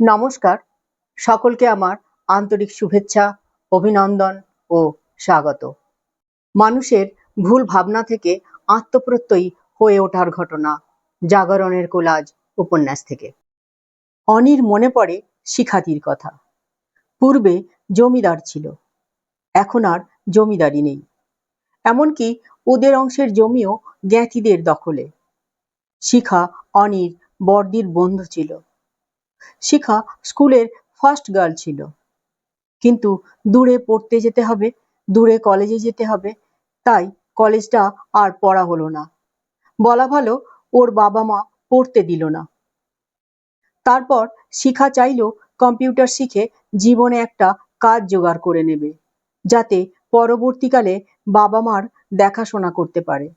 নমস্কার। সকলকে আমার আন্তরিক শুভেচ্ছা, অভিনন্দন ও স্বাগত। মানুষের ভুল ভাবনা থেকে আত্মপ্রত্যয়ী হয়ে ওঠার ঘটনা জাগরণের কোলাজ উপন্যাস থেকে। অনির মনে পড়ে শিখাতির কথা। পূর্বে জমিদার ছিল। এখন আর জমিদারি নেই। এমনকি ওদের অংশের জমিও জ্ঞাতিদের দখলে। শিখা অনির বর্দির বন্ধু ছিল। শিখা স্কুলের ফার্স্ট গার্ল ছিল। কিন্তু দূরে পড়তে যেতে হবে, দূরে কলেজে যেতে হবে, তাই কলেজটা আর পড়া হলো না। বলা ভালো, ওর বাবা মা পড়তে দিল না। তারপর শিখা চাইলো কম্পিউটার শিখে জীবনে একটা কাজ জোগাড় করে নেবে, যাতে পরবর্তীকালে বাবা মার দেখাশোনা করতে পারে।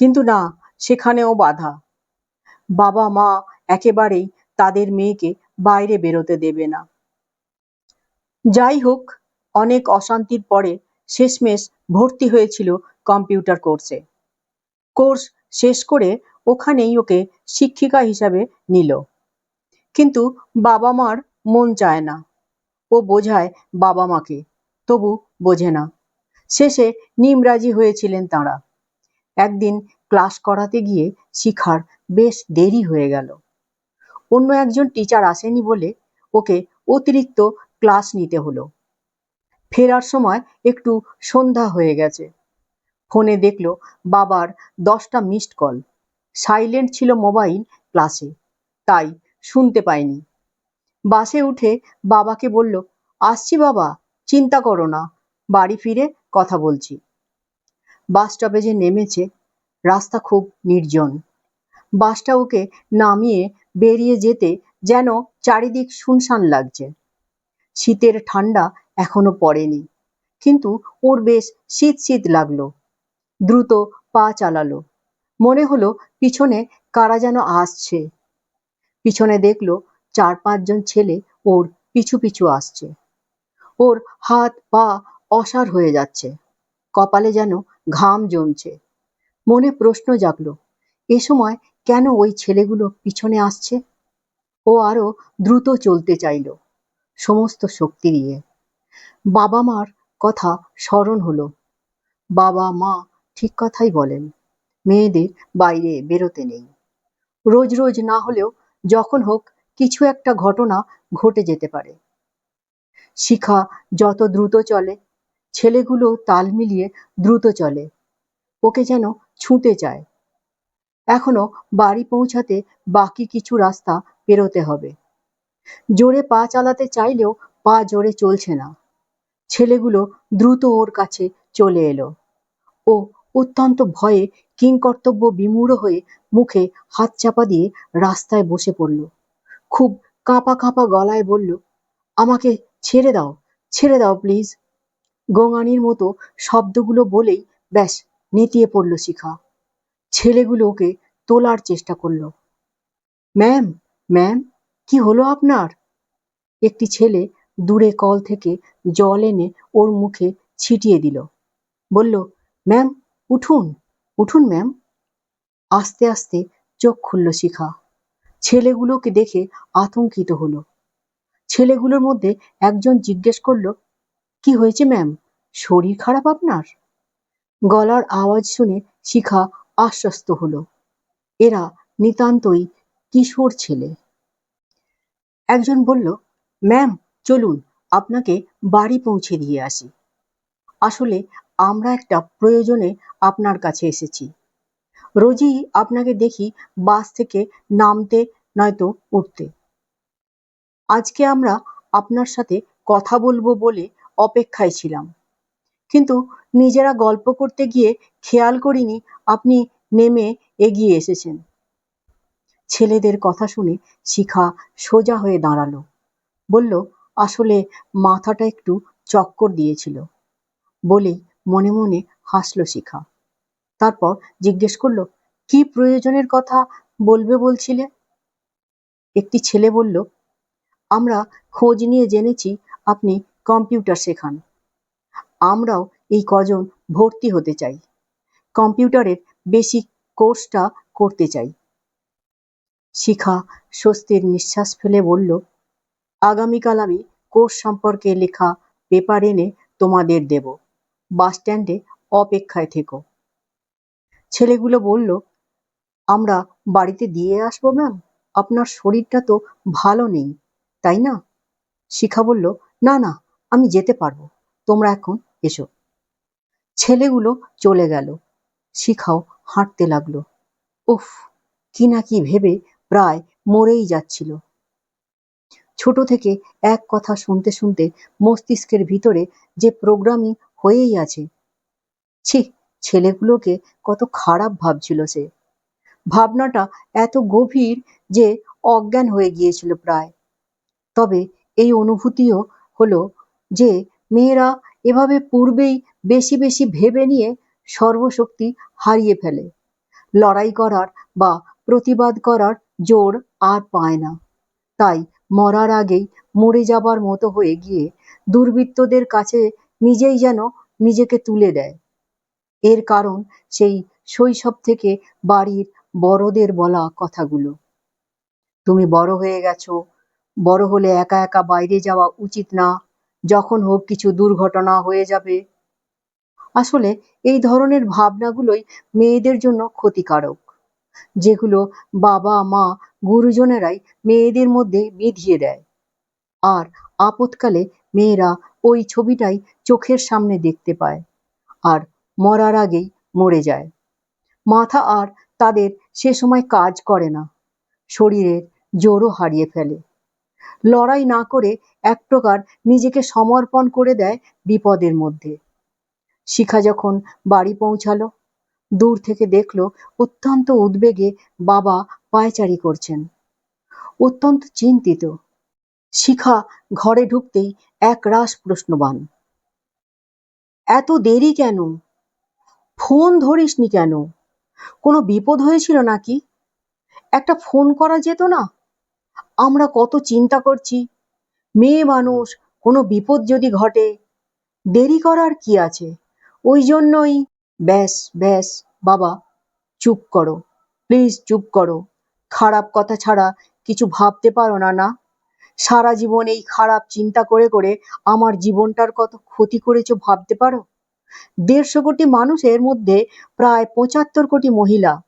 কিন্তু না, সেখানেও বাধা। বাবা মা একেবারেই তাদের মেয়েকে বাইরে বেরোতে দেবে না। যাই হোক অনেক অশান্তির পরে শেষমেশ ভর্তি হয়েছিল কম্পিউটার কোর্সে। কোর্স শেষ করে ওখানেই ওকে শিক্ষিকা হিসাবে নিল। কিন্তু বাবা মার মন চায় না। ও বোঝায় বাবা মাকে তবু বোঝে না। শেষে নিমরাজি হয়েছিলেন তাঁরা। একদিন ক্লাস করাতে গিয়ে শিখার বেশ দেরি হয়ে গেল। অন্য একজন টিচার আসেনি বলে ওকে অতিরিক্ত ক্লাস নিতে হলো। ফেরার সময় একটু সন্ধ্যা হয়ে গেছে। ফোনে দেখল বাবার দশটা মিসড কল সাইলেন্ট ছিল মোবাইল ক্লাসে তাই শুনতে পায়নি বাসে উঠে বাবাকে বলল, আসছি বাবা, চিন্তা করো না, বাড়ি ফিরে কথা বলছি। বাস স্টপেজে নেমেছে। রাস্তা খুব নির্জন। বাসটা ওকে নামিয়ে বেরিয়ে যেতে যেন চারিদিক শুনশান লাগছে। শীতের ঠান্ডা এখনও পড়েনি, কিন্তু ওর বেশ শীত শীত লাগল। দ্রুত পা চালালো। মনে হলো পিছনে কারা যেন আসছে। পিছনে দেখল চার পাঁচজন ছেলে ওর পিছু পিছু আসছে। ওর হাত পা অসার হয়ে যাচ্ছে। কপালে যেন ঘাম জমছে। মনে প্রশ্ন জাগলো, এ সময় কেন ওই ছেলেগুলো পিছনে আসছে? ও আরও দ্রুত চলতে চাইল, সমস্ত শক্তি দিয়ে। বাবা মার কথা স্মরণ হলো। বাবা মা ঠিক কথাই বলেন, মেয়েদের বাইরে বেরোতে নেই। রোজ রোজ না হলেও যখন হোক কিছু একটা ঘটনা ঘটে যেতে পারে। শিখা যত দ্রুত চলে, ছেলেগুলো তাল মিলিয়ে দ্রুত চলে, ওকে যেন ছুঁতে চায়। এখনও বাড়ি পৌঁছাতে বাকি কিছু রাস্তা পেরোতে হবে। জোরে পা চালাতে চাইলেও পা জোরে চলছে না। ছেলেগুলো দ্রুত ওর কাছে চলে এলো। ও অত্যন্ত ভয়ে কিংকর্তব্য বিমূঢ় হয়ে মুখে হাত চাপা দিয়ে রাস্তায় বসে পড়ল। খুব কাঁপা কাঁপা গলায় বলল, আমাকে ছেড়ে দাও ছেড়ে দাও প্লিজ। গঙানির মতো শব্দগুলো বলেই ব্যাস নেতিয়ে পড়ল শিখা। ছেলেগুলো ওকে তোলার চেষ্টা করল। ম্যাম ম্যাম, কি হলো আপনার? একটি ছেলে দূরে কল থেকে জল এনে ওর মুখে ছিটিয়ে দিল। বলল, ম্যাম, উঠুন উঠুন ম্যাম। আস্তে আস্তে চোখ খুলল শিখা। ছেলেগুলোকে দেখে আতঙ্কিত হলো। ছেলেগুলোর মধ্যে একজন জিজ্ঞেস করল, কি হয়েছে ম্যাম? শরীর খারাপ আপনার? গলার আওয়াজ শুনে শিখা আশ্বস্ত হলো। এরা নিতান্তই কিশোর ছেলে। একজন বলল, ম্যাম, চলুন, আপনাকে বাড়ি পৌঁছে দিয়ে আসি। আসলে আমরা একটা প্রয়োজনে আপনার কাছে এসেছি। রোজই আপনাকে দেখি বাস থেকে নামতে, নয়তো উঠতে। আজকে আমরা আপনার সাথে কথা বলব বলে অপেক্ষায় ছিলাম। কিন্তু নিজেরা গল্প করতে গিয়ে খেয়াল করিনি আপনি নেমে এগিয়ে এসেছেন। ছেলেদের কথা শুনে শিখা সোজা হয়ে দাঁড়াল। বলল, আসলে মাথাটা একটু চক্কর দিয়েছিল। বলেই মনে মনে হাসলো শিখা। তারপর জিজ্ঞেস করল, কি প্রয়োজনের কথা বলবে বলছিলে? একটি ছেলে বলল, আমরা খোঁজ নিয়ে জেনেছি আপনি কম্পিউটার শেখান। আমরাও এই কজন ভর্তি হতে চাই। কম্পিউটারের বেসিক কোর্সটা করতে চাই। শিখা স্বস্তির নিঃশ্বাস ফেলে বলল, আগামীকাল আমি কোর্স সম্পর্কে লেখা পেপার এনে তোমাদের দেব। বাস স্ট্যান্ডে অপেক্ষায় থেকো। ছেলেগুলো বলল, আমরা বাড়িতে দিয়ে আসব ম্যাম। আপনার শরীরটা তো ভালো নেই, তাই না? শিখা বলল, না না, আমি যেতে পারব। তোমরা এখন এসো। ছেলেগুলো চলে গেল। শিখাও হাঁটতে লাগল। উফ, কি না কি ভেবে প্রায় মরেই যাচ্ছিল। ছোট থেকে এক কথা শুনতে শুনতে মস্তিষ্কের ভিতরে যে প্রোগ্রামিং হয়েই আছে, ছি, ছেলেগুলোকে কত খারাপ ভাবছিল সে। ভাবনাটা এত গভীর যে অজ্ঞান হয়ে গিয়েছিল প্রায়। তবে এই অনুভূতিও হলো যে মেয়েরা এভাবে পূর্বেই বেশি বেশি ভেবে নিয়ে সর্বশক্তি হারিয়ে ফেলে। লড়াই করার বা প্রতিবাদ করার জোর আর পায় না। তাই মরার আগেই মরে যাবার মতো হয়ে গিয়ে দুর্বৃত্তদের কাছে নিজেই যেন নিজেকে তুলে দেয়। এর কারণ সেই শৈশব থেকে বাড়ির বড়দের বলা কথাগুলো। তুমি বড় হয়ে গেছো, বড় হলে একা একা বাইরে যাওয়া উচিত না। যখন হোক কিছু দুর্ঘটনা হয়ে যাবে। আসলে এই ধরনের ভাবনাগুলোই মেয়েদের জন্য ক্ষতিকারক, যেগুলো বাবা, মা, গুরুজনেরাই মেয়েদের মধ্যে বিধিয়ে দেয়। আর আপৎকালে মেয়েরা ওই ছবিটাই চোখের সামনে দেখতে পায় আর মরার আগেই মরে যায়। মাথা আর তাদের সে সময় কাজ করে না, শরীরের জোরও হারিয়ে ফেলে। লড়াই না করে এক প্রকার নিজেকে সমর্পণ করে দেয় বিপদের মধ্যে। শিখা যখন বাড়ি পৌঁছালো, দূর থেকে দেখল অত্যন্ত উদ্বেগে বাবা পায়চারি করছেন। অত্যন্ত চিন্তিত। শিখা ঘরে ঢুকতেই এক রাস প্রশ্নবান। এত দেরি কেন? ফোন ধরিসনি কেন? কোনো বিপদ হয়েছিল নাকি? একটা ফোন করা যেত না? আমরা কত চিন্তা করছি। মেয়ে মানুষ, কোনো বিপদ যদি ঘটে, দেরি করার কি আছে? ওই জন্যই ব্যাস ব্যাস, বাবা, চুপ করো। প্লিজ চুপ করো। খারাপ কথা ছাড়া কিছু ভাবতে পারো না না। সারা জীবন এই খারাপ চিন্তা করে করে আমার জীবনটার কত ক্ষতি করেছ ভাবতে পারো? দেড়শো কোটি মানুষের মধ্যে প্রায় পঁচাত্তর কোটি মহিলা,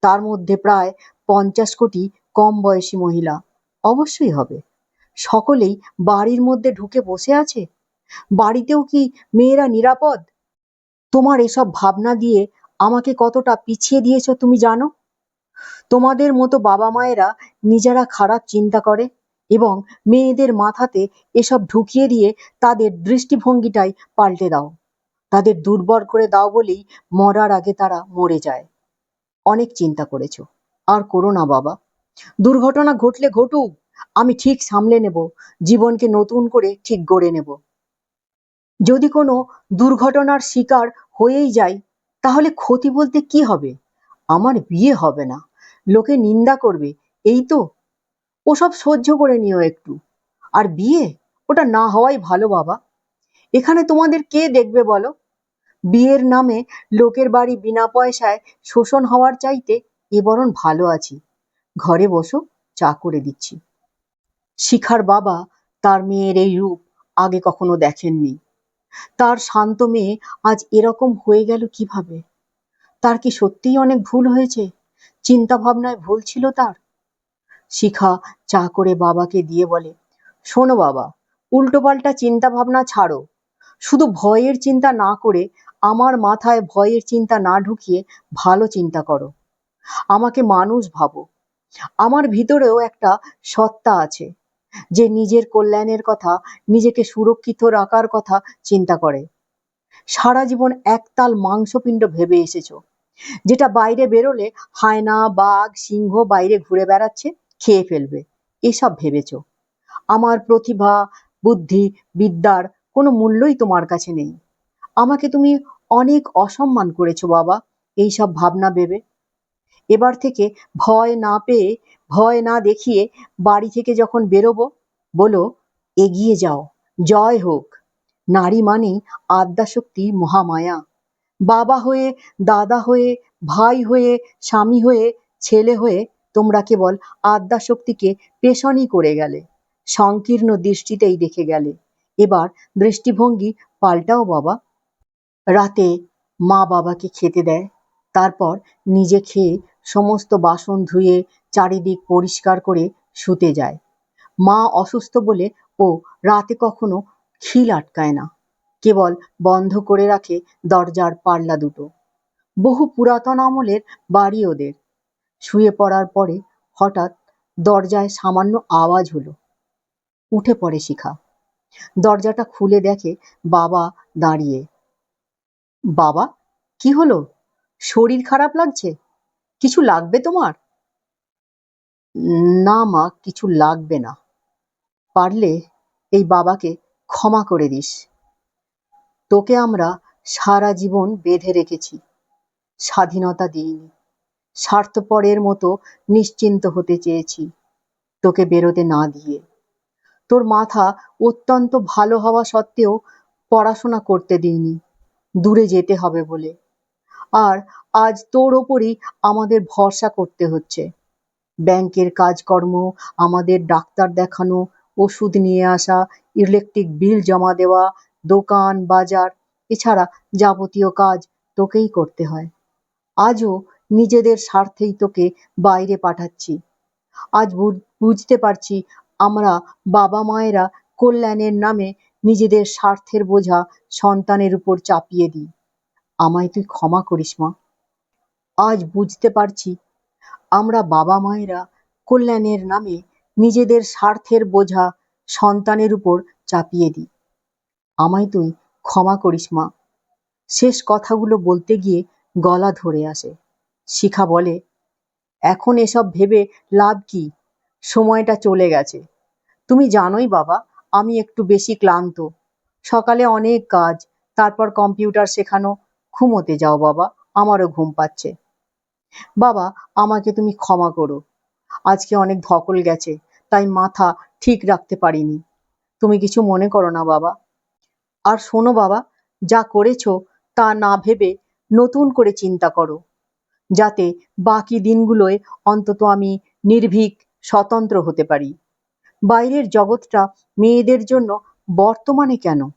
তার মধ্যে প্রায় পঞ্চাশ কোটি কম বয়সী মহিলা। অবশ্যই হবে। সকলেই বাড়ির মধ্যে ঢুকে বসে আছে? বাড়িতেও কি মেয়েরা নিরাপদ? তোমার এসব ভাবনা দিয়ে আমাকে কতটা পিছিয়ে দিয়েছ তুমি জানো? তোমাদের মতো বাবা মায়েরা নিজেরা খারাপ চিন্তা করে এবং মেয়েদের মাথাতে এসব ঢুকিয়ে দিয়ে তাদের দৃষ্টিভঙ্গিটাই পাল্টে দাও। তাদের দুর্বল করে দাও বলেই মরার আগে তারা মরে যায়। অনেক চিন্তা করেছ। আর করো না বাবা। দুর্ঘটনা ঘটলে ঘটুক, আমি ঠিক সামলে নেব, জীবনকে নতুন করে ঠিক গড়ে নেব। যদি কোনো দুর্ঘটনার শিকার হয়েই যাই তাহলে ক্ষতি বলতে কি হবে? আমার বিয়ে হবে না, লোকে নিন্দা করবে, এই তো। ওসব সহ্য করে নিও একটু। আর বিয়ে? ওটা না হওয়াই ভালো, বাবা। এখানে তোমাদের কে দেখবে বলো? বিয়ের নামে লোকের বাড়ি বিনা পয়সায় শোষণ হওয়ার চাইতে এ বরং ভালো আছি। ঘরে বসো, চা করে দিচ্ছি। শিখার বাবা তার মেয়ের এই রূপ আগে কখনো দেখেননি। তার শান্ত মেয়ে আজ এরকম হয়ে গেল কীভাবে? তার কি সত্যিই অনেক ভুল হয়েছে? চিন্তা ভাবনায় ভুল ছিল তার? শিখা চা করে বাবাকে দিয়ে বলে, শোনো বাবা উল্টোপাল্টা চিন্তা ভাবনা ছাড়ো। শুধু ভয়ের চিন্তা না করে আমার মাথায় ভয়ের চিন্তা না ঢুকিয়ে ভালো চিন্তা করো। আমাকে মানুষ ভাবো। আমার ভিতরেও একটা সত্তা আছে যে নিজের কল্যাণের কথা, নিজেকে সুরক্ষিত রাখার কথা চিন্তা করে। সারা জীবন একতাল মাংসপিণ্ড ভেবে এসেছ, যেটা বাইরে বেরোলে হায়না, বাঘ, সিংহ বাইরে ঘুরে বেড়াচ্ছে, খেয়ে ফেলবে। এসব ভেবেছ। আমার প্রতিভা, বুদ্ধি, বিদ্যার কোনো মূল্যই তোমার কাছে নেই। আমাকে তুমি অনেক অসম্মান করেছ বাবা, এইসব ভাবনা ভেবে। এবার থেকে ভয় না পেয়ে, ভয় না দেখিয়ে বাড়ি থেকে যখন বেরোবো, বলো, এগিয়ে যাও, জয় হোক। নারী মানেই আদ্যাশক্তি, মহামায়া। বাবা হয়ে, দাদা হয়ে, ভাই হয়ে, স্বামী হয়ে, ছেলে হয়ে তোমরা কেবল আদ্যাশক্তিকে পেশনই করে গেলে, সংকীর্ণ দৃষ্টিতেই দেখে গেলে। এবার দৃষ্টিভঙ্গি পাল্টাও বাবা। রাতে মা বাবাকে খেতে দেয়, তারপর নিজে খেয়ে সমস্ত বাসন ধুয়ে চারিদিক পরিষ্কার করে শুতে যায়। মা অসুস্থ বলে ও রাতে কখনো খিল আটকায় না। কেবল বন্ধ করে রাখে দরজার পাল্লা দুটো। বহু পুরাতন আমলের বাড়ি ওদের। শুয়ে পড়ার পরে হঠাৎ দরজায় সামান্য আওয়াজ হলো। উঠে পড়ে শিখা। দরজাটা খুলে দেখে বাবা দাঁড়িয়ে। বাবা, কি হলো? শরীর খারাপ লাগছে? কিছু লাগবে তোমার? না মা, কিছু লাগবে না। পারলে এই বাবাকে ক্ষমা করে দিস। তোকে আমরা সারা জীবন বেঁধে রেখেছি। স্বাধীনতা দিইনি। স্বার্থপরের মতো নিশ্চিন্ত হতে চেয়েছি। তোকে বেরোতে না দিয়ে। তোর মাথা অত্যন্ত ভালো হওয়া সত্ত্বেও পড়াশোনা করতে দিইনি। দূরে যেতে হবে বলে। আর আজ তোর ওপরই আমাদের ভরসা করতে হচ্ছে। ব্যাংকের কাজকর্ম, আমাদের ডাক্তার দেখানো, ওষুধ নিয়ে আসা, ইলেকট্রিক বিল জমা দেওয়া, দোকান, বাজার, এছাড়া যাবতীয় কাজ তোকেই করতে হয়। আজও নিজেদের স্বার্থেই তোকে বাইরে পাঠাচ্ছি। আজ বুঝতে পারছি আমরা বাবা মায়েরা কল্যাণের নামে নিজেদের স্বার্থের বোঝা সন্তানের উপর চাপিয়ে দিই। আমায় তুই ক্ষমা করিস, মা। আজ বুঝতে পারছি আমরা বাবা মায়েরা কল্যাণের নামে নিজেদের স্বার্থের বোঝা সন্তানের উপর চাপিয়ে দিই। আমায় তুই ক্ষমা করিস, মা। শেষ কথাগুলো বলতে গিয়ে গলা ধরে আসে। শিখা বলে, এখন এসব ভেবে লাভ কি? সময়টা চলে গেছে। তুমি জানোই বাবা, আমি একটু বেশি ক্লান্ত। সকালে অনেক কাজ, তারপর কম্পিউটার শেখানো ঘুমোতে যাও বাবা, আমারও ঘুম পাচ্ছে। বাবা, আমাকে তুমি ক্ষমা করো। আজকে অনেক ধকল গেছে, তাই মাথা ঠিক রাখতে পারিনি। তুমি কিছু মনে করো না বাবা। আর শোনো বাবা, যা করেছ তা না ভেবে নতুন করে চিন্তা করো। যাতে বাকি দিনগুলোয় অন্তত আমি নির্ভীক, স্বতন্ত্র হতে পারি। বাইরের জগৎটা মেয়েদের জন্য বর্তমানে কেন?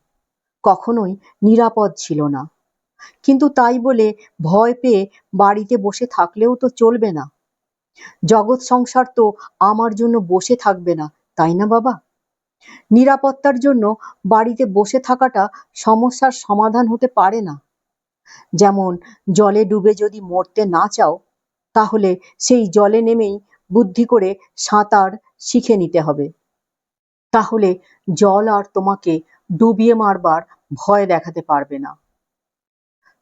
কখনোই নিরাপদ ছিল না। কিন্তু তাই বলে ভয় পেয়ে বাড়িতে বসে থাকলেও তো চলবে না। জগৎ সংসার তো আমার জন্য বসে থাকবে না, তাই না বাবা? নিরাপত্তার জন্য বাড়িতে বসে থাকাটা সমস্যার সমাধান হতে পারে না। যেমন জলে ডুবে যদি মরতে না চাও, তাহলে সেই জলে নেমেই বুদ্ধি করে সাঁতার শিখে নিতে হবে। তাহলে জল আর তোমাকে ডুবিয়ে মারবার ভয় দেখাতে পারবে না।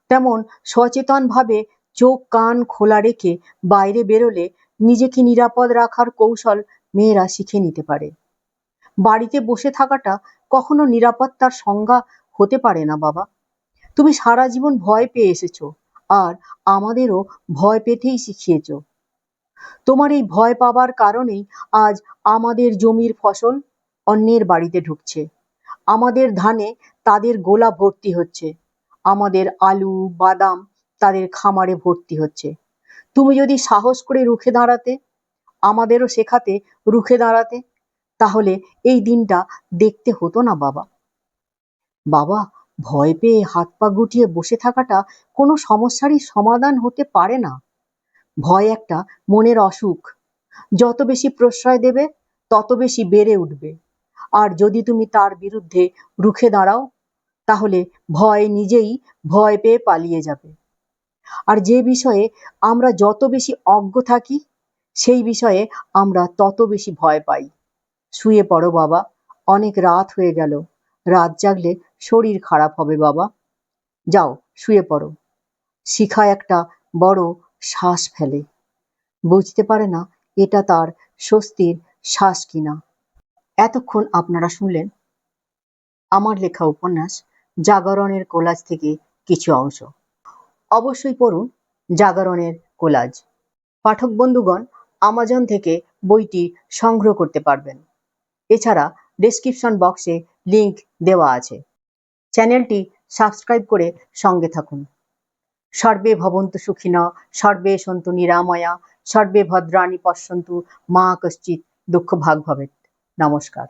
তেমন সচেতনভাবে চোখ, কান খোলা রেখে বাইরে বেরোলে নিজেকে নিরাপদ রাখার কৌশল মেয়েরা শিখে নিতে পারে। বাড়িতে বসে থাকাটা কখনো নিরাপত্তার সংজ্ঞা হতে পারে না, বাবা। তুমি সারা জীবন ভয় পেয়ে এসেছ আর আমাদেরও ভয় পেতেই শিখিয়েছ। তোমার এই ভয় পাবার কারণেই আজ আমাদের জমির ফসল অন্যের বাড়িতে ঢুকছে। আমাদের ধানে তাদের গোলা ভর্তি হচ্ছে। আমাদের আলু, বাদাম তাদের খামারে ভর্তি হচ্ছে। তুমি যদি সাহস করে রুখে দাঁড়াতে, আমাদেরও শেখাতে রুখে দাঁড়াতে, তাহলে এই দিনটা দেখতে হতো না বাবা। বাবা, ভয় পেয়ে হাত পা গুটিয়ে বসে থাকাটা কোনো সমস্যারই সমাধান হতে পারে না। ভয় একটা মনের অসুখ। যত বেশি প্রশ্রয় দেবে, তত বেশি বেড়ে উঠবে। আর যদি তুমি তার বিরুদ্ধে রুখে দাঁড়াও তাহলে ভয় নিজেই ভয় পেয়ে পালিয়ে যাবে। আর যে বিষয়ে আমরা যত বেশি অজ্ঞ থাকি, সেই বিষয়ে আমরা তত বেশি ভয় পাই। শুয়ে পড়ো বাবা, অনেক রাত হয়ে গেল। রাত জাগলে শরীর খারাপ হবে বাবা। যাও, শুয়ে পড়ো। শিখা একটা বড় শ্বাস ফেলে। বুঝতে পারে না এটা তার স্বস্তির শ্বাস কিনা। এতক্ষণ আপনারা শুনলেন আমার লেখা উপন্যাস জাগরণের কোলাজ থেকে কিছু অংশ। অবশ্যই পড়ুন জাগরণের কোলাজ। পাঠক বন্ধুগণ, আমাজন থেকে বইটি সংগ্রহ করতে পারবেন। এছাড়া ডেসক্রিপশন বক্সে লিংক দেওয়া আছে। চ্যানেলটি সাবস্ক্রাইব করে সঙ্গে থাকুন। সর্বে ভবন্তু সুখিনা, সর্বে সন্তু নিরাময়া, সর্বে ভদ্রাণী পশ্যন্তু মা কশ্চিৎ দুঃখ ভাগ ভবেত নমস্কার।